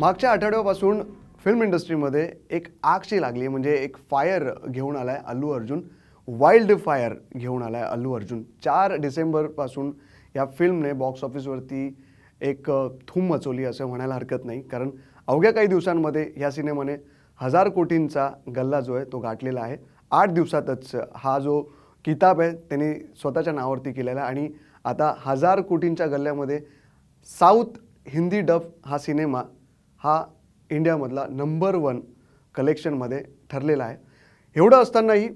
मागच्या आठवड्यापासून फिल्म इंडस्ट्रीमध्ये एक आगशी लागली म्हणजे एक फायर घेऊन आला आहे अल्लू अर्जुन. वाईल्ड फायर घेऊन आला आहे अल्लू अर्जुन. चार डिसेंबरपासून या फिल्मने बॉक्स ऑफिसवरती एक थूम मचवली असं म्हणायला हरकत नाही. कारण अवघ्या काही दिवसांमध्ये या सिनेमाने हजार कोटींचा गल्ला जो आहे तो गाठलेला आहे. आठ दिवसातच हा जो किताब आहे त्यांनी स्वतःच्या नावावरती केलेला आहे. आणि आता हजार कोटींच्या गल्ल्यामध्ये साऊथ हिंदी डब हा सिनेमा हा इंडियामधला नंबर वन कलेक्शनमध्ये ठरलेला आहे. एवढं असतानाही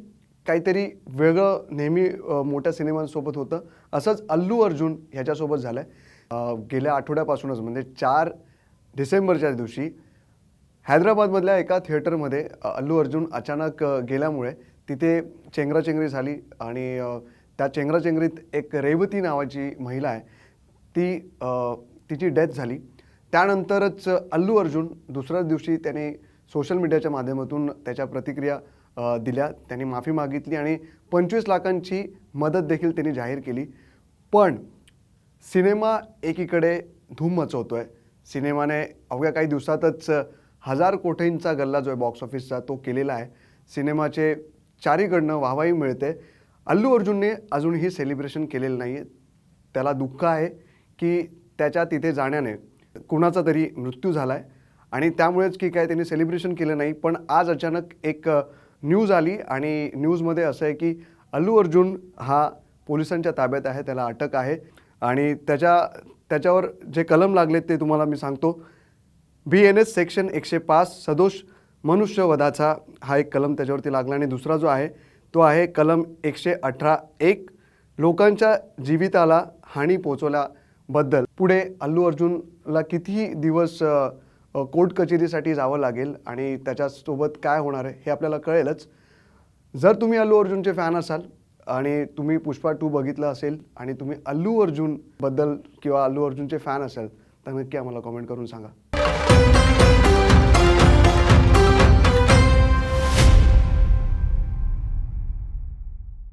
काहीतरी वेगळं नेहमी मोठ्या सिनेमांसोबत होतं. असंच अल्लू अर्जुन ह्याच्यासोबत झालं आहे गेल्या आठवड्यापासूनच म्हणजे चार डिसेंबरच्या दिवशी हैदराबादमधल्या एका थिएटरमध्ये अल्लू अर्जुन अचानक गेल्यामुळे तिथे चेंगराचेंगरी झाली आणि त्या चेंगराचेंगरीत एक रेवती नावाची महिला आहे. ती तिची डेथ झाली. त्यानंतरच अल्लू अर्जुन दुसऱ्याच दिवशी त्याने सोशल मीडियाच्या माध्यमातून त्याच्या प्रतिक्रिया दिल्या. त्यांनी माफी मागितली आणि पंचवीस लाखांची मदत देखील त्यांनी जाहीर केली. पण सिनेमा एकीकडे धूम मचवतो आहे सिनेमाने अवघ्या काही दिवसातच हजार कोटींचा गल्ला जो आहे बॉक्स ऑफिसचा तो केलेला आहे. सिनेमाचे चारीकडनं वाहवाही मिळते. अल्लू अर्जुनने अजूनही सेलिब्रेशन केलेलं नाही आहे त्याला दुःख आहे की त्याच्या तिथे जाण्याने कुणाचा तरी मृत्यू झाला आहे आणि त्यामुळेच की काय त्यांनी सेलिब्रेशन केलं नाही. पण आज अचानक एक न्यूज आली आणि न्यूजमध्ये असं आहे की अल्लू अर्जुन हा पोलिसांच्या ताब्यात आहे. त्याला अटक आहे. आणि त्याच्या त्याच्यावर जे कलम लागलेत ते तुम्हाला मी सांगतो. बी एन एस सेक्शन एकशे पाच सदोष मनुष्यवधाचा हा एक कलम त्याच्यावरती लागला आणि दुसरा जो आहे तो आहे कलम एकशे अठरा एक. लोकांच्या जीविताला हानी बद्दल. पुढे अल्लू अर्जुनला किती दिवस कोर्ट कचेरीसाठी जावं लागेल आणि त्याच्यासोबत काय होणार आहे हे आपल्याला कळेलच. जर तुम्ही अल्लू अर्जुनचे फॅन असाल आणि तुम्ही पुष्पा टू बघितलं असेल आणि तुम्ही अल्लू अर्जुनबद्दल किंवा अल्लू अर्जुनचे फॅन असाल तर नक्की आम्हाला कमेंट करून सांगा.